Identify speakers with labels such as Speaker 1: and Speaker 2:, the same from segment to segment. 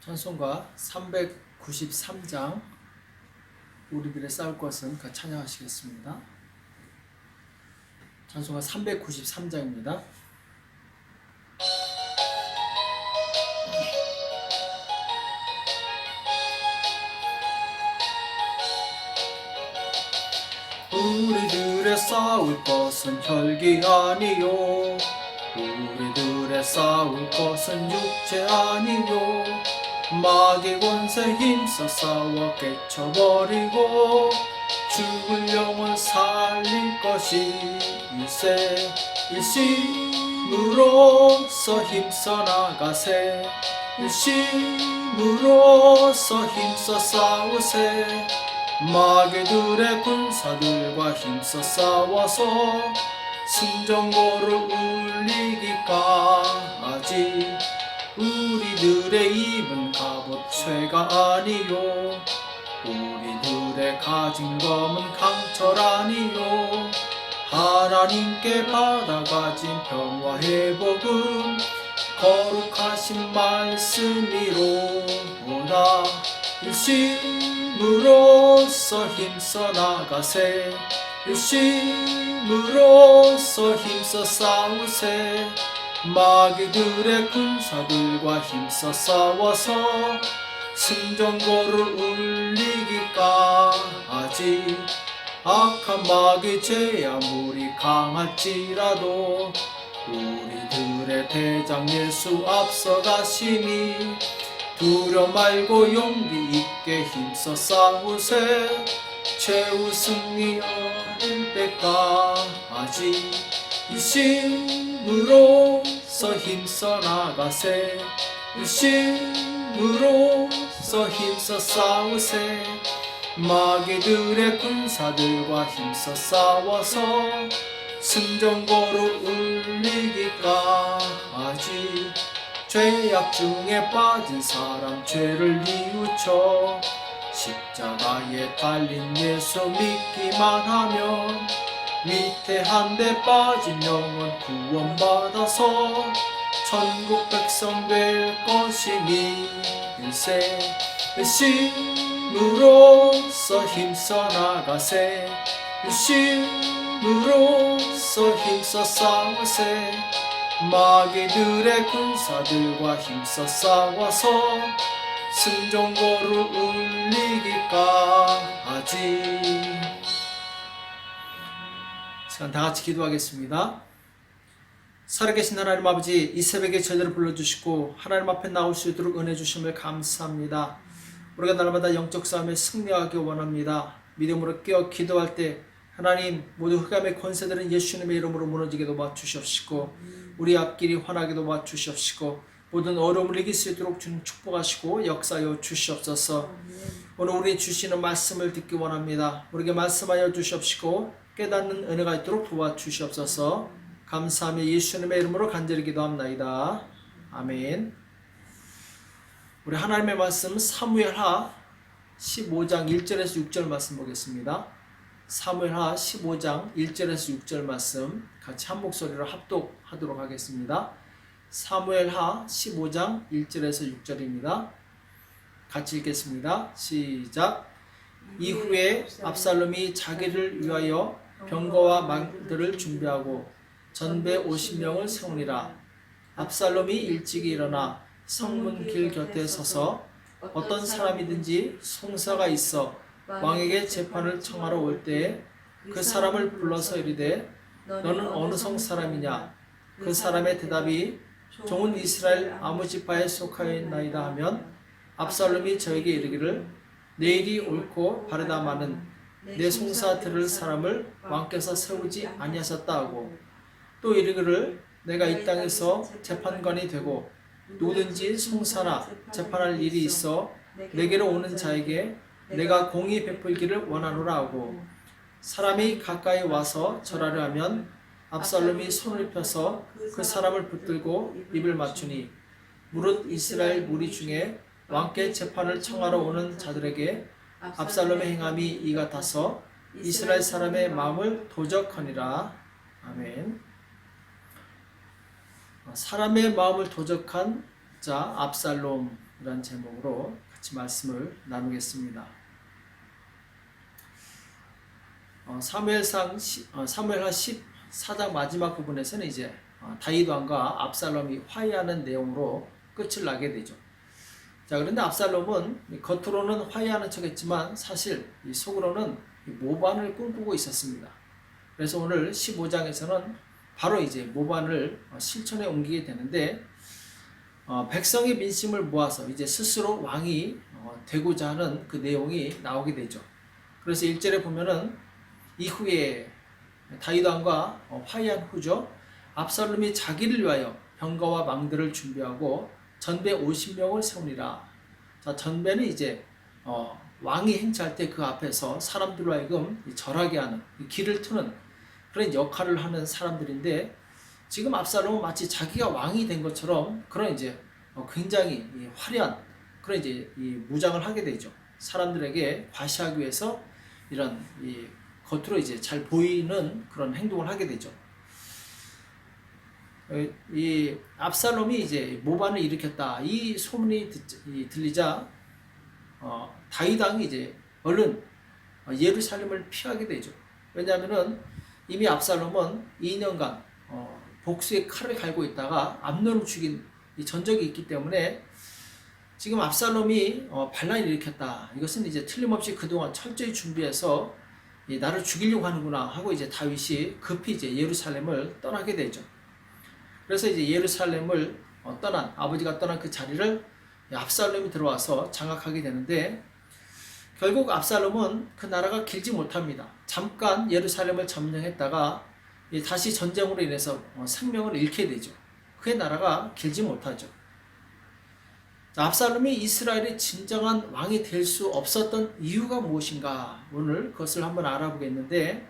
Speaker 1: 찬송가 393장 우리들의 싸울 것은 그 찬양하시겠습니다. 찬송가 393장입니다. 우리들의 싸울 것은 혈기 아니요 우리들의 싸울 것은 육체 아니요 마귀 권세 힘써 싸워 깨쳐버리고 죽을 영혼 살릴 것이 일세 일심으로서 힘써 나가세. 일심으로서 힘써 싸우세. 마귀들의 군사들과 힘써 싸워서 승전고를 울리기까지 우리들의 입은 갑옷 쇠가 아니요. 우리들의 가진 검은 강철 아니요. 하나님께 받아가진 평화의 복음 거룩하신 말씀이로다 일심으로써 힘써 나가세. 일심으로써 힘써 싸우세 마귀들의 군사들과 힘써 싸워서 승전고를 울리기까지. 악한 마귀 죄 아무리 강할지라도 우리들의 대장 예수 앞서가시니 두려 말고 용기 있게 힘써 싸우세. 최후 승리 얻을 때까지 이심으로써 힘써 나가세. 이심으로써 힘써 싸우세. 마귀들의 군사들과 힘써 싸워서 승전고를 울리기까지. 죄악 중에 빠진 사람 죄를 뉘우쳐 십자가에 달린 예수 믿기만 하면 밑에 한대 빠진 영혼 구원받아서 천국 백성 될 것이니 일세 일심으로써 힘써 나가세. 일심으로써 힘써 싸우세. 마귀들의 군사들과 힘써 싸워서 승전고를 울리기까지 시간 다 같이 기도하겠습니다. 살아계신 하나님 아버지 이 새벽에 저희들을 불러주시고 하나님 앞에 나올 수 있도록 은혜 주심을 감사합니다. 우리가 날마다 영적 싸움에 승리하기 원합니다. 믿음으로 깨어 기도할 때 하나님 모두 흑암의 권세들은 예수님의 이름으로 무너지게 도와주시옵시고 우리 앞길이 환하게 도와주시옵시고 모든 어려움을 이길 수 있도록 주님 축복하시고 역사하여 주시옵소서 오늘 우리 주시는 말씀을 듣기 원합니다. 우리에게 말씀하여 주시옵시고 깨닫는 은혜가 있도록 도와주시옵소서 감사하며 예수님의 이름으로 간절히 기도합나이다. 아멘. 우리 하나님의 말씀 사무엘하 15장 1절에서 6절 말씀 보겠습니다. 사무엘하 15장 1절에서 6절 말씀 같이 한 목소리로 합독하도록 하겠습니다. 사무엘하 15장 1절에서 6절입니다. 같이 읽겠습니다. 시작. 이후에 압살롬이 자기를 위하여 병거와 망들을 준비하고 전배 50명을 세우니라. 압살롬이 일찍이 일어나 성문 길 곁에 서서 어떤 사람이든지 송사가 있어 왕에게 재판을 청하러 올 때에 그 사람을 불러서 이르되 너는 어느 성 사람이냐? 그 사람의 대답이 종은 이스라엘 아무 지파에 속하였나이다 하면 압살롬이 저에게 이르기를 내일이 옳고 바르다마는 내 송사 들을 사람을 왕께서 세우지 아니하셨다 하고. 또 이르기를 내가 이 땅에서 재판관이 되고 누구든지 송사나 재판할 일이 있어 내게로 오는 자에게 내가 공의 베풀기를 원하노라 하고 사람이 가까이 와서 절하려 하면 압살롬이 손을 펴서 그 사람을 붙들고 입을 맞추니 무릇 이스라엘 무리 중에 왕께 재판을 청하러 오는 자들에게 압살롬의 행함이 이 같아서 이스라엘 사람의 마음을 도적하니라. 아멘. 사람의 마음을 도적한 자 압살롬 이런 제목으로 같이 말씀을 나누겠습니다. 어, 사무엘상 시- 어, 사무엘하 14장 마지막 부분에서는 이제 어, 다윗 왕과 압살롬이 화해하는 내용으로 끝을 나게 되죠. 자 그런데 압살롬은 이 겉으로는 화해하는 척 했지만 사실 이 속으로는 이 모반을 꿈꾸고 있었습니다. 그래서 오늘 15장에서는 바로 이제 모반을 어, 실천에 옮기게 되는데 어, 백성의 민심을 모아서 이제 스스로 왕이 어, 되고자 하는 그 내용이 나오게 되죠. 그래서 1절에 보면은 이후에 다윗 왕과 어, 화해한 후죠. 압살롬이 자기를 위하여 병거와 망들을 준비하고 전배 50명을 세우니라. 자, 전배는 이제 어, 왕이 행차할 때 그 앞에서 사람들로 하여금 이 절하게 하는 이 길을 트는 그런 역할을 하는 사람들인데 지금 압살롬은 마치 자기가 왕이 된 것처럼 그런 이제 어, 굉장히 이 화려한 그런 이제 이 무장을 하게 되죠. 사람들에게 과시하기 위해서 이런 이 겉으로 이제 잘 보이는 그런 행동을 하게 되죠. 어, 이 압살롬이 이제 모반을 일으켰다 이 소문이 들리자 어, 다윗 왕이 이제 얼른 어, 예루살렘을 피하게 되죠. 왜냐하면은 이미 압살롬은 2년간 어, 복수의 칼을 갈고 있다가 암론을 죽인 이 전적이 있기 때문에 지금 압살롬이 어, 반란을 일으켰다. 이것은 이제 틀림없이 그동안 철저히 준비해서 이 나를 죽이려고 하는구나 하고 이제 다윗이 급히 이제 예루살렘을 떠나게 되죠. 그래서 이제 예루살렘을 어, 떠난 아버지가 떠난 그 자리를 압살롬이 들어와서 장악하게 되는데 결국 압살롬은 그 나라가 길지 못합니다. 잠깐 예루살렘을 점령했다가 이 다시 전쟁으로 인해서 어, 생명을 잃게 되죠. 그의 나라가 길지 못하죠. 자, 압살롬이 이스라엘의 진정한 왕이 될 수 없었던 이유가 무엇인가 오늘 그것을 한번 알아보겠는데 어,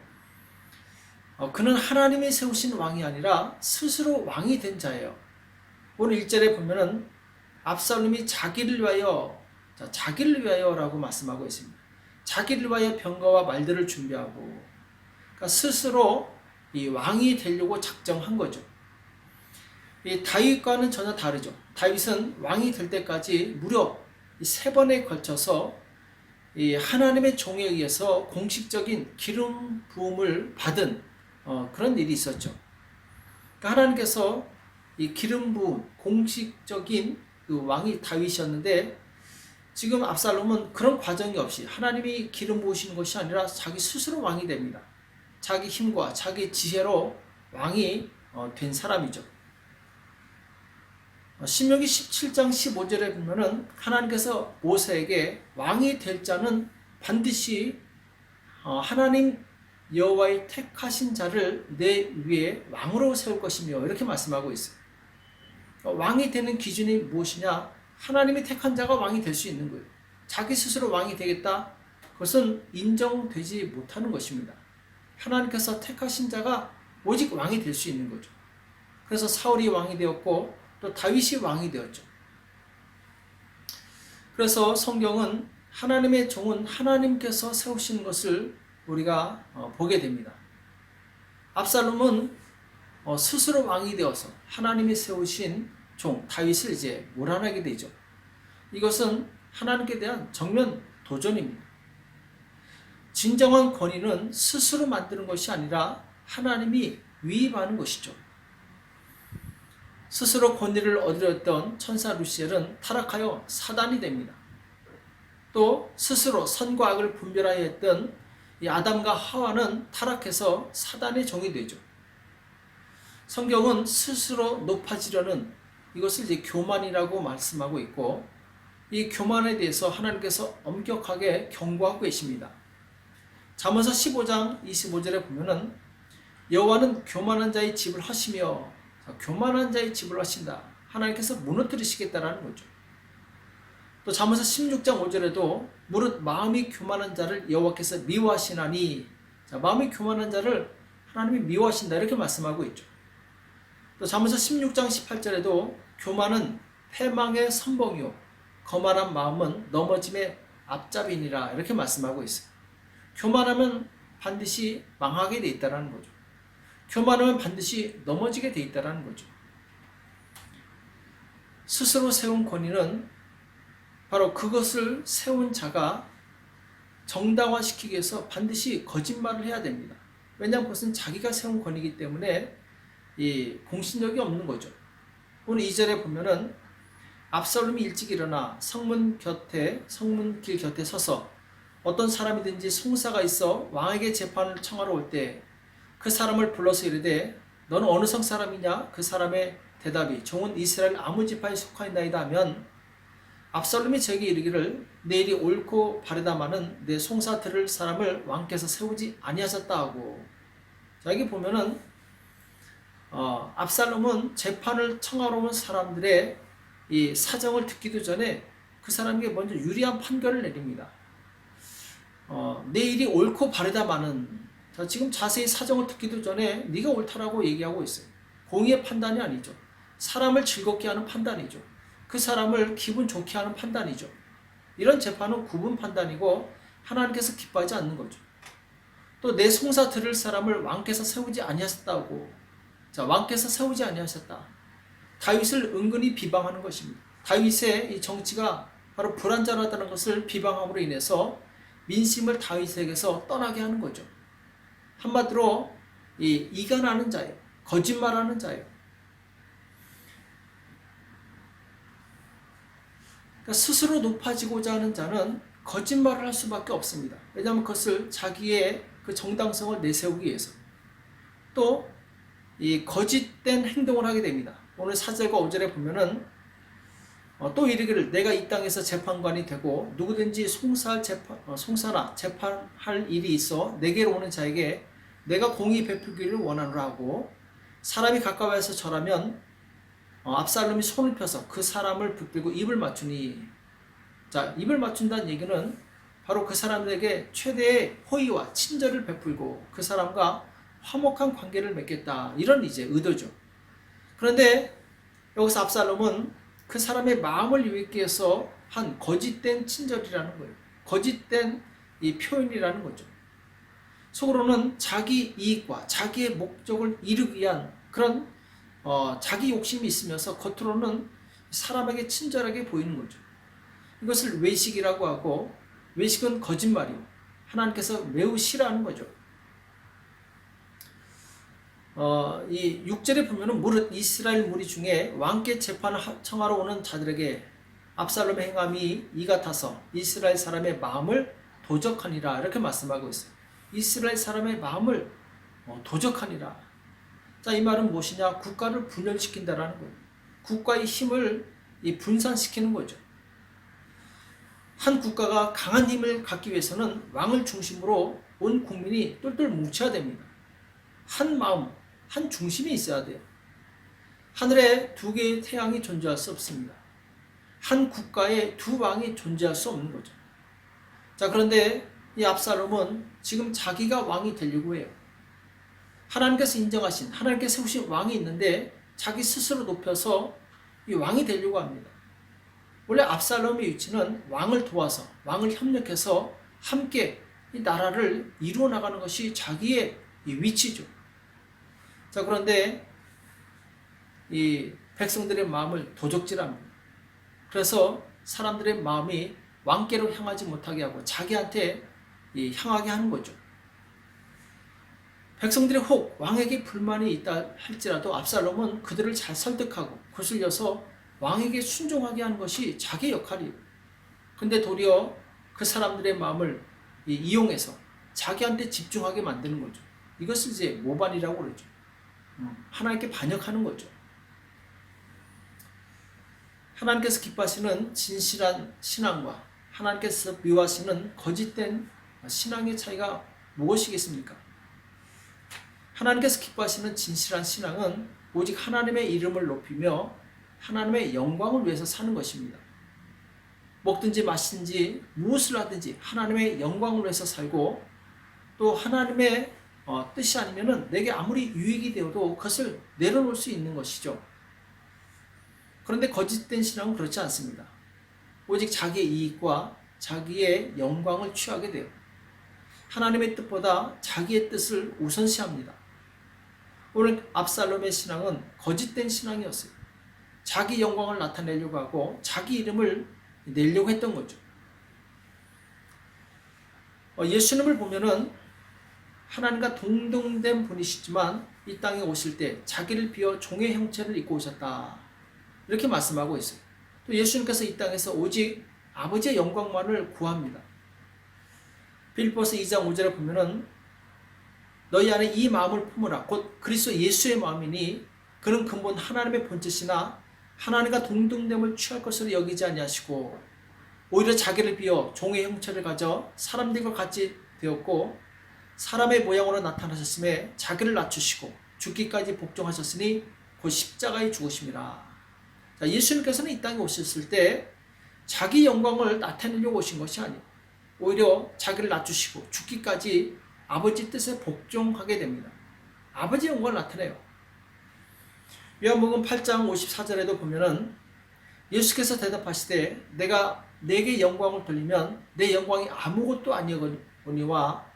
Speaker 1: 그는 하나님이 세우신 왕이 아니라 스스로 왕이 된 자예요. 오늘 1절에 보면은 압살롬이 자기를 위하여 자, 자기를 위하여라고 말씀하고 있습니다. 자기를 위하여 병거와 말들을 준비하고 그러니까 스스로 이 왕이 되려고 작정한 거죠. 이 다윗과는 전혀 다르죠. 다윗은 왕이 될 때까지 무려 이세 번에 걸쳐서 이 하나님의 종에 의해서 공식적인 기름 부음을 받은 어, 그런 일이 있었죠. 그러니까 하나님께서 이 기름 부음 공식적인 그 왕이 다윗이었는데 지금 압살롬은 그런 과정이 없이 하나님이 기름 부으시는 것이 아니라 자기 스스로 왕이 됩니다. 자기 힘과 자기 지혜로 왕이 어, 된 사람이죠. 어, 신명기 17장 15절에 보면은 하나님께서 모세에게 왕이 될 자는 반드시 어, 하나님 여호와의 택하신 자를 내 위에 왕으로 세울 것이며 이렇게 말씀하고 있어요. 어, 왕이 되는 기준이 무엇이냐? 하나님이 택한 자가 왕이 될 수 있는 거예요. 자기 스스로 왕이 되겠다? 그것은 인정되지 못하는 것입니다. 하나님께서 택하신 자가 오직 왕이 될 수 있는 거죠. 그래서 사울이 왕이 되었고 또 다윗이 왕이 되었죠. 그래서 성경은 하나님의 종은 하나님께서 세우신 것을 우리가 어, 보게 됩니다. 압살롬은 어, 스스로 왕이 되어서 하나님이 세우신 종 다윗을 이제 몰아내게 되죠. 이것은 하나님께 대한 정면 도전입니다. 진정한 권위는 스스로 만드는 것이 아니라 하나님이 위임하는 것이죠. 스스로 권위를 얻으려던 천사 루시엘은 타락하여 사단이 됩니다. 또 스스로 선과 악을 분별하여 했던 이 아담과 하와는 타락해서 사단의 종이 되죠. 성경은 스스로 높아지려는 이것을 이제 교만이라고 말씀하고 있고 이 교만에 대해서 하나님께서 엄격하게 경고하고 계십니다. 잠언서 15장 25절에 보면은 여호와는 교만한 자의 집을 하시며 자, 교만한 자의 집을 하신다. 하나님께서 무너뜨리시겠다라는 거죠. 또 잠언서 16장 5절에도 무릇 마음이 교만한 자를 여호와께서 미워하시나니 자, 마음이 교만한 자를 하나님이 미워하신다 이렇게 말씀하고 있죠. 또 잠언서 16장 18절에도 교만은 패망의 선봉이요 거만한 마음은 넘어짐의 앞잡이니라 이렇게 말씀하고 있어요. 교만하면 반드시 망하게 돼 있다라는 거죠. 교만하면 반드시 넘어지게 돼 있다라는 거죠. 스스로 세운 권위는 바로 그것을 세운 자가 정당화시키기 위해서 반드시 거짓말을 해야 됩니다. 왜냐하면 그것은 자기가 세운 권이기 때문에 이 공신력이 없는 거죠. 오늘 2절에 보면은 압살롬이 일찍 일어나 성문 곁에 성문길 곁에 서서 어떤 사람이든지 송사가 있어 왕에게 재판을 청하러 올 때 그 사람을 불러서 이르되 너는 어느 성 사람이냐 그 사람의 대답이 종은 이스라엘 아무 지파에 속하였나이다 하면 압살롬이 저에게 이르기를 내 일이 옳고 바르다마는 내 송사 들을 사람을 왕께서 세우지 아니하셨다 하고 자 여기 보면은 어, 압살롬은 재판을 청하러 온 사람들의 이 사정을 듣기도 전에 그 사람에게 먼저 유리한 판결을 내립니다. 어, 내 일이 옳고 바르다마는 자, 지금 자세히 사정을 듣기도 전에 네가 옳다라고 얘기하고 있어요. 공의의 판단이 아니죠. 사람을 즐겁게 하는 판단이죠. 그 사람을 기분 좋게 하는 판단이죠. 이런 재판은 구분 판단이고 하나님께서 기뻐하지 않는 거죠. 또 내 송사 들을 사람을 왕께서 세우지 아니하셨다고. 자, 왕께서 세우지 아니하셨다. 다윗을 은근히 비방하는 것입니다. 다윗의 이 정치가 바로 불완전하다는 것을 비방함으로 인해서 민심을 다윗에게서 떠나게 하는 거죠. 한마디로 이 이간하는 자예요. 거짓말하는 자예요. 그러니까 스스로 높아지고자 하는 자는 거짓말을 할 수밖에 없습니다. 왜냐하면 그것을 자기의 그 정당성을 내세우기 위해서 또 이 거짓된 행동을 하게 됩니다. 오늘 4절과 5절에 보면은 어, 또 이르기를 내가 이 땅에서 재판관이 되고 누구든지 송사할 재판, 어, 송사나 재판할 일이 있어 내게로 오는 자에게 내가 공의 베푸기를 원하노라 하고 사람이 가까워서 절하면 어, 압살롬이 손을 펴서 그 사람을 붙들고 입을 맞추니 자 입을 맞춘다는 얘기는 바로 그 사람들에게 최대의 호의와 친절을 베풀고 그 사람과 화목한 관계를 맺겠다 이런 이제 의도죠. 그런데 여기서 압살롬은 그 사람의 마음을 유익기 위해서 한 거짓된 친절이라는 거예요. 거짓된 이 표현이라는 거죠. 속으로는 자기 이익과 자기의 목적을 이루기 위한 그런 어, 자기 욕심이 있으면서 겉으로는 사람에게 친절하게 보이는 거죠. 이것을 외식이라고 하고 외식은 거짓말이요. 하나님께서 매우 싫어하는 거죠. 어, 이 6절에 보면은 무릇 이스라엘 무리 중에 왕께 재판을 청하러 오는 자들에게 압살롬의 행함이 이 같아서 이스라엘 사람의 마음을 도적하니라 이렇게 말씀하고 있어요. 이스라엘 사람의 마음을 어, 도적하니라. 자, 이 말은 무엇이냐? 국가를 분열시킨다라는 거예요. 국가의 힘을 이 분산시키는 거죠. 한 국가가 강한 힘을 갖기 위해서는 왕을 중심으로 온 국민이 똘똘 뭉쳐야 됩니다. 한 마음, 한 중심이 있어야 돼요. 하늘에 두 개의 태양이 존재할 수 없습니다. 한 국가에 두 왕이 존재할 수 없는 거죠. 자, 그런데 이 압살롬은 지금 자기가 왕이 되려고 해요. 하나님께서 인정하신, 하나님께서 세우신 왕이 있는데 자기 스스로 높여서 이 왕이 되려고 합니다. 원래 압살롬의 위치는 왕을 도와서, 왕을 협력해서 함께 이 나라를 이루어 나가는 것이 자기의 위치죠. 자, 그런데 이 백성들의 마음을 도적질합니다. 그래서 사람들의 마음이 왕께로 향하지 못하게 하고 자기한테 향하게 하는 거죠. 백성들이 혹 왕에게 불만이 있다 할지라도 압살롬은 그들을 잘 설득하고 거슬려서 왕에게 순종하게 하는 것이 자기 역할이에요. 근데 도리어 그 사람들의 마음을 이용해서 자기한테 집중하게 만드는 거죠. 이것을 이제 모반이라고 그러죠. 하나님께 반역하는 거죠. 하나님께서 기뻐하시는 진실한 신앙과 하나님께서 미워하시는 거짓된 신앙의 차이가 무엇이겠습니까? 하나님께서 기뻐하시는 진실한 신앙은 오직 하나님의 이름을 높이며 하나님의 영광을 위해서 사는 것입니다. 먹든지 마시든지 무엇을 하든지 하나님의 영광을 위해서 살고 또 하나님의 어, 뜻이 아니면은 내게 아무리 유익이 되어도 그것을 내려놓을 수 있는 것이죠. 그런데 거짓된 신앙은 그렇지 않습니다. 오직 자기의 이익과 자기의 영광을 취하게 돼요. 하나님의 뜻보다 자기의 뜻을 우선시합니다. 오늘 압살롬의 신앙은 거짓된 신앙이었어요. 자기 영광을 나타내려고 하고 자기 이름을 내려고 했던 거죠. 어, 예수님을 보면은 하나님과 동등된 분이시지만 이 땅에 오실 때 자기를 비워 종의 형체를 입고 오셨다. 이렇게 말씀하고 있어요. 또 예수님께서 이 땅에서 오직 아버지의 영광만을 구합니다. 빌보스 2장 5절에 보면은 너희 안에 이 마음을 품으라. 곧 그리스도 예수의 마음이니 그는 근본 하나님의 본chất이나 하나님과 동등됨을 취할 것으로 여기지 아니하시고 오히려 자기를 비어 종의 형체를 가져 사람들과 같이 되었고 사람의 모양으로 나타나셨음에 자기를 낮추시고 죽기까지 복종하셨으니 곧 십자가에 죽으심이라. 자, 예수님께서는 이 땅에 오셨을 때 자기 영광을 나타내려고 오신 것이 아니고 오히려 자기를 낮추시고 죽기까지 아버지 뜻에 복종하게 됩니다. 아버지 영광을 나타내요. 요한복음 8장 54절에도 보면은 예수께서 대답하시되 내가 내게 영광을 돌리면 내 영광이 아무것도 아니거니와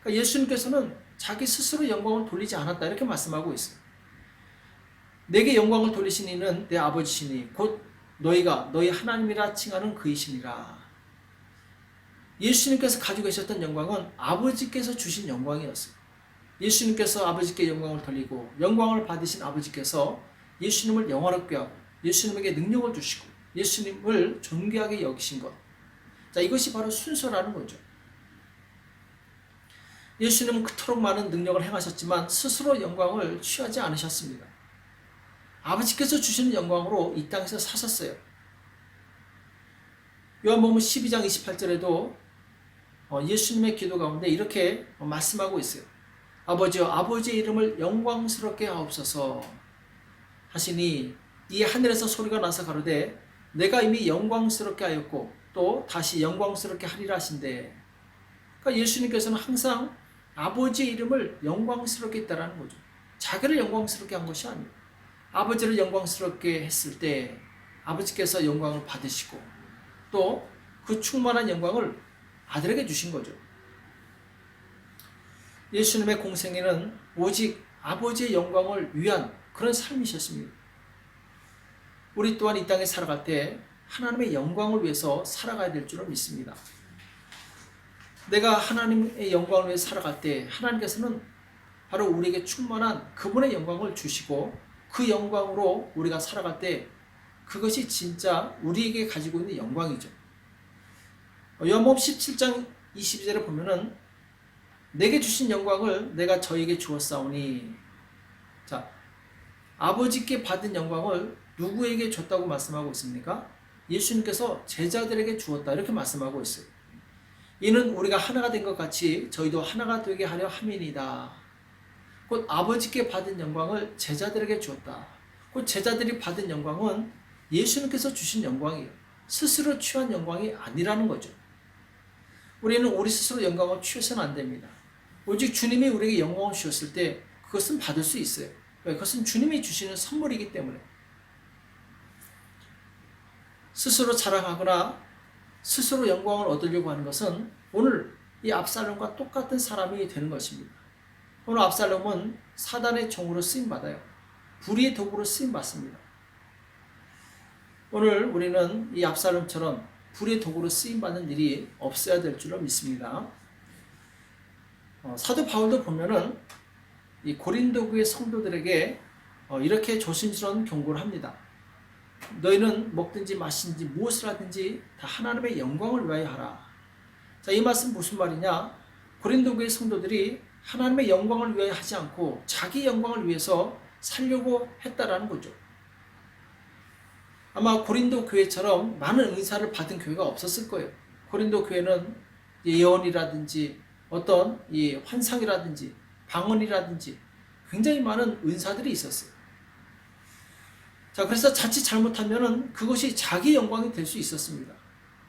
Speaker 1: 그러니까 예수님께서는 자기 스스로 영광을 돌리지 않았다 이렇게 말씀하고 있어요. 내게 영광을 돌리신 이는 내 아버지시니 곧 너희가 너희 하나님이라 칭하는 그이시니라. 예수님께서 가지고 계셨던 영광은 아버지께서 주신 영광이었어요. 예수님께서 아버지께 영광을 돌리고 영광을 받으신 아버지께서 예수님을 영화롭게 하고 예수님에게 능력을 주시고 예수님을 존귀하게 여기신 것. 자, 이것이 바로 순서라는 거죠. 예수님은 그토록 많은 능력을 행하셨지만 스스로 영광을 취하지 않으셨습니다. 아버지께서 주시는 영광으로 이 땅에서 사셨어요. 요한복음 12장 28절에도 어, 예수님의 기도 가운데 이렇게 말씀하고 있어요. 아버지여 아버지의 이름을 영광스럽게 하옵소서 하시니 이 하늘에서 소리가 나서 가로되 내가 이미 영광스럽게 하였고 또 다시 영광스럽게 하리라 하신대. 그러니까 예수님께서는 항상 아버지의 이름을 영광스럽게 했다라는 거죠. 자기를 영광스럽게 한 것이 아니에요. 아버지를 영광스럽게 했을 때 아버지께서 영광을 받으시고 또 그 충만한 영광을 아들에게 주신 거죠. 예수님의 공생애는 오직 아버지의 영광을 위한 그런 삶이셨습니다. 우리 또한 이 땅에 살아갈 때 하나님의 영광을 위해서 살아가야 될 줄을 믿습니다. 내가 하나님의 영광을 위해 살아갈 때 하나님께서는 바로 우리에게 충만한 그분의 영광을 주시고 그 영광으로 우리가 살아갈 때 그것이 진짜 우리에게 가지고 있는 영광이죠. 요한복음 17장 22절에 보면은 내게 주신 영광을 내가 저에게 주었사오니 자 아버지께 받은 영광을 누구에게 줬다고 말씀하고 있습니까? 예수님께서 제자들에게 주었다 이렇게 말씀하고 있어요. 이는 우리가 하나가 된 것 같이 저희도 하나가 되게 하려 함이니다. 곧 아버지께 받은 영광을 제자들에게 주었다. 곧 제자들이 받은 영광은 예수님께서 주신 영광이에요. 스스로 취한 영광이 아니라는 거죠. 우리는 우리 스스로 영광을 취해서는 안 됩니다. 오직 주님이 우리에게 영광을 주셨을 때 그것은 받을 수 있어요. 왜? 그것은 주님이 주시는 선물이기 때문에. 스스로 자랑하거나 스스로 영광을 얻으려고 하는 것은 오늘 이 압살롬과 똑같은 사람이 되는 것입니다. 오늘 압살롬은 사단의 종으로 쓰임 받아요. 불의의 도구로 쓰임 받습니다. 오늘 우리는 이 압살롬처럼 불의 도구로 쓰임 받는 일이 없어야 될 줄로 믿습니다. 어, 사도 바울도 보면은 이 고린도 교의 성도들에게 어, 이렇게 조심스러운 경고를 합니다. 너희는 먹든지 마시든지 무엇을 하든지 다 하나님의 영광을 위하여 하라. 자, 이 말씀 무슨 말이냐? 고린도 교의 성도들이 하나님의 영광을 위하여 하지 않고 자기 영광을 위해서 살려고 했다라는 거죠. 아마 고린도 교회처럼 많은 은사를 받은 교회가 없었을 거예요. 고린도 교회는 예언이라든지 어떤 이 환상이라든지 방언이라든지 굉장히 많은 은사들이 있었어요. 자, 그래서 자칫 잘못하면은 그것이 자기 영광이 될 수 있었습니다.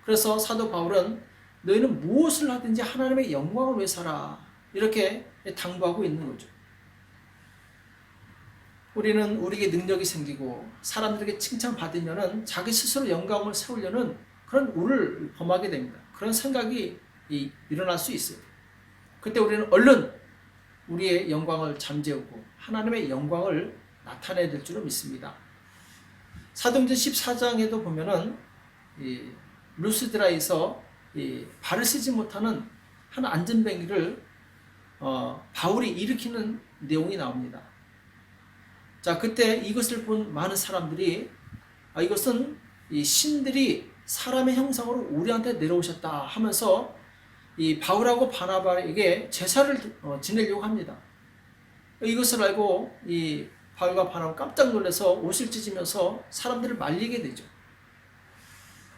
Speaker 1: 그래서 사도 바울은 너희는 무엇을 하든지 하나님의 영광을 위해 살아. 이렇게 당부하고 있는 거죠. 우리는 우리에게 능력이 생기고 사람들에게 칭찬받으면 자기 스스로 영광을 세우려는 그런 우를 범하게 됩니다. 그런 생각이 일어날 수 있어요. 그때 우리는 얼른 우리의 영광을 잠재우고 하나님의 영광을 나타내야 될 줄을 믿습니다. 사도행전 14장에도 보면은 루스드라에서 이 발을 쓰지 못하는 한 안전뱅이를 어, 바울이 일으키는 내용이 나옵니다. 자, 그때 이것을 본 많은 사람들이 아, 이것은 이 신들이 사람의 형상으로 우리한테 내려오셨다 하면서 이 바울하고 바나바에게 제사를 어, 지내려고 합니다. 이것을 알고 이 바울과 바나바 깜짝 놀라서 옷을 찢으면서 사람들을 말리게 되죠.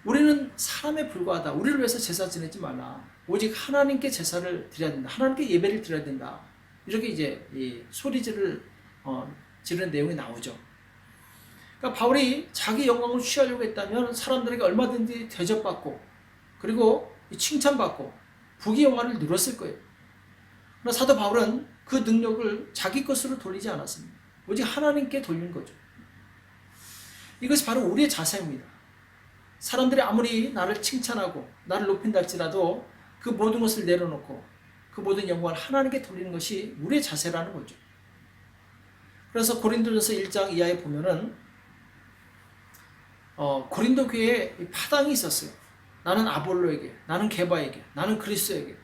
Speaker 1: 우리는 사람에 불과하다. 우리를 위해서 제사 지내지 말라. 오직 하나님께 제사를 드려야 된다. 하나님께 예배를 드려야 된다. 이렇게 이제 이 소리질을 어, 지르는 내용이 나오죠. 그러니까 바울이 자기 영광을 취하려고 했다면 사람들에게 얼마든지 대접받고 그리고 칭찬받고 부귀 영화를 누렸을 거예요. 그러나 사도 바울은 그 능력을 자기 것으로 돌리지 않았습니다. 오직 하나님께 돌린 거죠. 이것이 바로 우리의 자세입니다. 사람들이 아무리 나를 칭찬하고 나를 높인다 할지라도 그 모든 것을 내려놓고 그 모든 영광을 하나님께 돌리는 것이 우리의 자세라는 거죠. 그래서 고린도전서 1장 이하에 보면은 어, 고린도 교회에 파당이 있었어요. 나는 아볼로에게, 나는 게바에게, 나는 그리스도에게.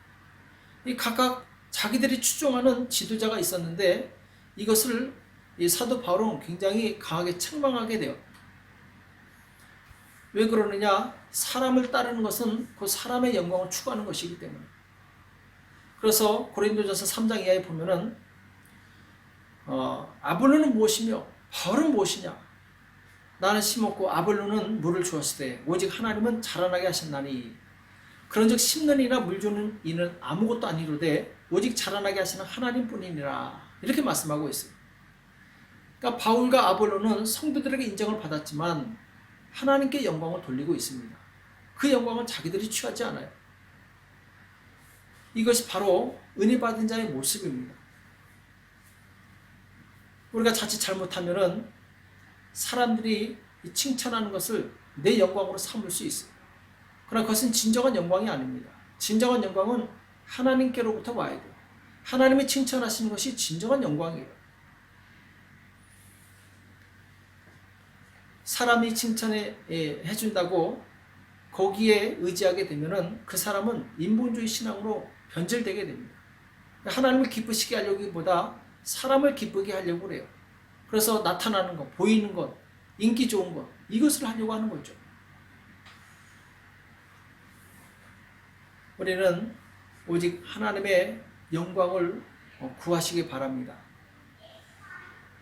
Speaker 1: 이 각각 자기들이 추종하는 지도자가 있었는데 이것을 이 사도 바울은 굉장히 강하게 책망하게 돼요. 왜 그러느냐? 사람을 따르는 것은 그 사람의 영광을 추구하는 것이기 때문에. 그래서 고린도전서 3장 이하에 보면은 어, 아볼로는 무엇이며 바울은 무엇이냐? 나는 심었고 아볼로는 물을 주었을 때 오직 하나님은 자라나게 하셨나니 그런즉 심는 이나 물 주는 이는 아무것도 아니로되 오직 자라나게 하시는 하나님뿐이니라 이렇게 말씀하고 있어요. 그러니까 바울과 아볼로는 성도들에게 인정을 받았지만 하나님께 영광을 돌리고 있습니다. 그 영광은 자기들이 취하지 않아요. 이것이 바로 은혜 받은 자의 모습입니다. 우리가 자칫 잘못하면은 사람들이 칭찬하는 것을 내 영광으로 삼을 수 있어요. 그러나 그것은 진정한 영광이 아닙니다. 진정한 영광은 하나님께로부터 와야 돼요. 하나님이 칭찬하시는 것이 진정한 영광이에요. 사람이 칭찬해 해준다고 거기에 의지하게 되면은 그 사람은 인본주의 신앙으로 변절되게 됩니다. 하나님을 기쁘시게 하려기보다 사람을 기쁘게 하려고 그래요. 그래서 나타나는 것, 보이는 것, 인기 좋은 것, 이것을 하려고 하는 거죠. 우리는 오직 하나님의 영광을 어, 구하시기 바랍니다.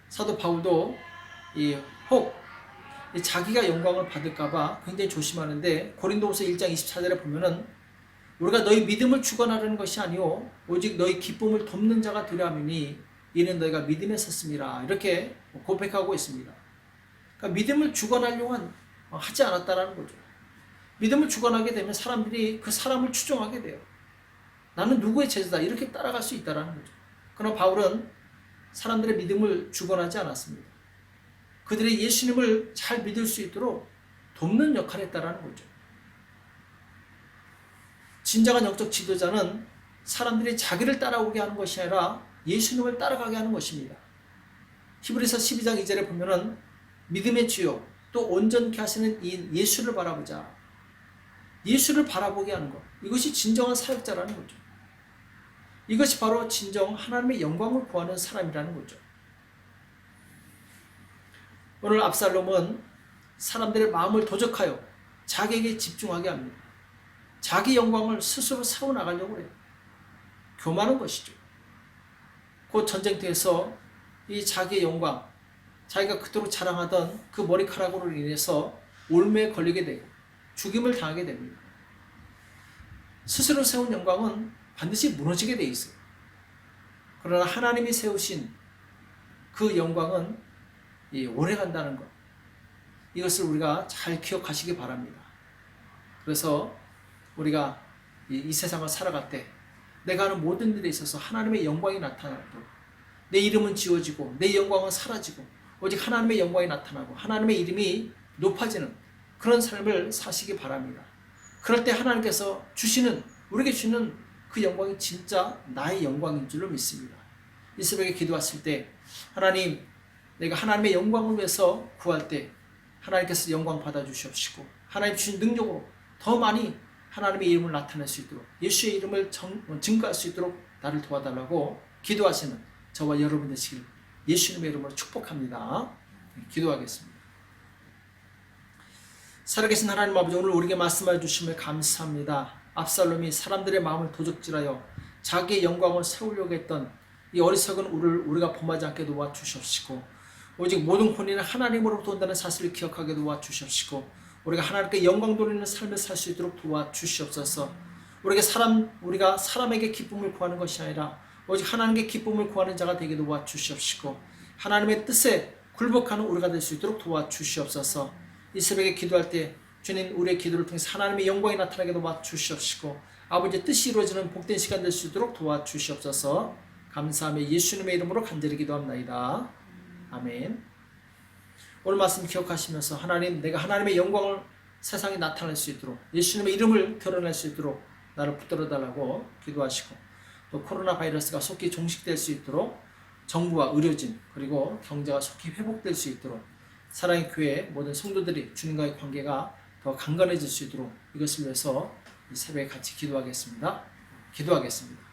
Speaker 1: 사도 바울도 이혹 자기가 영광을 받을까봐 굉장히 조심하는데 고린도후서 1장 24절에 보면은 우리가 너희 믿음을 주관하려는 것이 아니오 오직 너희 기쁨을 돕는 자가 되려 함이니 이는 너희가 믿음에 섰습니다. 이렇게 고백하고 있습니다. 그러니까 믿음을 주관하려고 어, 하지 않았다라는 거죠. 믿음을 주관하게 되면 사람들이 그 사람을 추종하게 돼요. 나는 누구의 제자다 이렇게 따라갈 수 있다라는 거죠. 그러나 바울은 사람들의 믿음을 주관하지 않았습니다. 그들의 예수님을 잘 믿을 수 있도록 돕는 역할을 했다라는 거죠. 진정한 영적 지도자는 사람들이 자기를 따라오게 하는 것이 아니라 예수님을 따라가게 하는 것입니다. 히브리서 12장 2절에 보면은 믿음의 주요 또 온전케 하시는 이 예수를 바라보자. 예수를 바라보게 하는 것. 이것이 진정한 사역자라는 거죠. 이것이 바로 진정 하나님의 영광을 구하는 사람이라는 거죠. 오늘 압살롬은 사람들의 마음을 도적하여 자기에게 집중하게 합니다. 자기 영광을 스스로 세워나가려고 해요. 교만한 것이죠. 곧 전쟁터에서 이 자기의 영광, 자기가 그토록 자랑하던 그 머리카락으로 인해서 올매에 걸리게 되고 죽임을 당하게 됩니다. 스스로 세운 영광은 반드시 무너지게 돼 있어요. 그러나 하나님이 세우신 그 영광은 오래 간다는 것. 이것을 우리가 잘 기억하시기 바랍니다. 그래서 우리가 이, 세상을 살아갈 때 내가 하는 모든 일에 있어서 하나님의 영광이 나타나도록 내 이름은 지워지고 내 영광은 사라지고 오직 하나님의 영광이 나타나고 하나님의 이름이 높아지는 그런 삶을 사시기 바랍니다. 그럴 때 하나님께서 주시는 우리에게 주는 그 영광이 진짜 나의 영광인 줄로 믿습니다. 이 새벽에 기도했을 때 하나님 내가 하나님의 영광을 위해서 구할 때 하나님께서 영광 받아 주시옵시고 하나님 주신 능력으로 더 많이 하나님의 이름을 나타낼 수 있도록 예수의 이름을 정- 어, 증거할 수 있도록 나를 도와달라고 기도하시는 저와 여러분 되시길 예수님의 이름으로 축복합니다. 네, 기도하겠습니다. 살아계신 하나님 아버지 오늘 우리에게 말씀해 주심을 감사합니다. 압살롬이 사람들의 마음을 도적질하여 자기의 영광을 세우려고 했던 이 어리석은 우리를 우리가 범하지 않게 도와 주시옵시고 오직 모든 혼인은 하나님으로부터 온다는 사실을 기억하게 도와 주시옵시고 우리가 하나님께 영광 돌리는 삶을 살 수 있도록 도와 주시옵소서. 우리가 사람 우리가 사람에게 기쁨을 구하는 것이 아니라 오직 하나님께 기쁨을 구하는 자가 되게 도와 주시옵시고 하나님의 뜻에 굴복하는 우리가 될 수 있도록 도와 주시옵소서. 이 새벽에 기도할 때 주님 우리의 기도를 통해서 하나님의 영광이 나타나게 도와 주시옵시고 아버지의 뜻이 이루어지는 복된 시간 될 수 있도록 도와 주시옵소서. 감사하며 예수님의 이름으로 간절히 기도합나이다. 아멘 오늘 말씀 기억하시면서 하나님 내가 하나님의 영광을 세상에 나타낼 수 있도록 예수님의 이름을 드러낼 수 있도록 나를 붙들어 달라고 기도하시고 또 코로나 바이러스가 속히 종식될 수 있도록 정부와 의료진 그리고 경제가 속히 회복될 수 있도록 사랑의 교회 모든 성도들이 주님과의 관계가 더 강건해질 수 있도록 이것을 위해서 이 새벽에 같이 기도하겠습니다. 기도하겠습니다.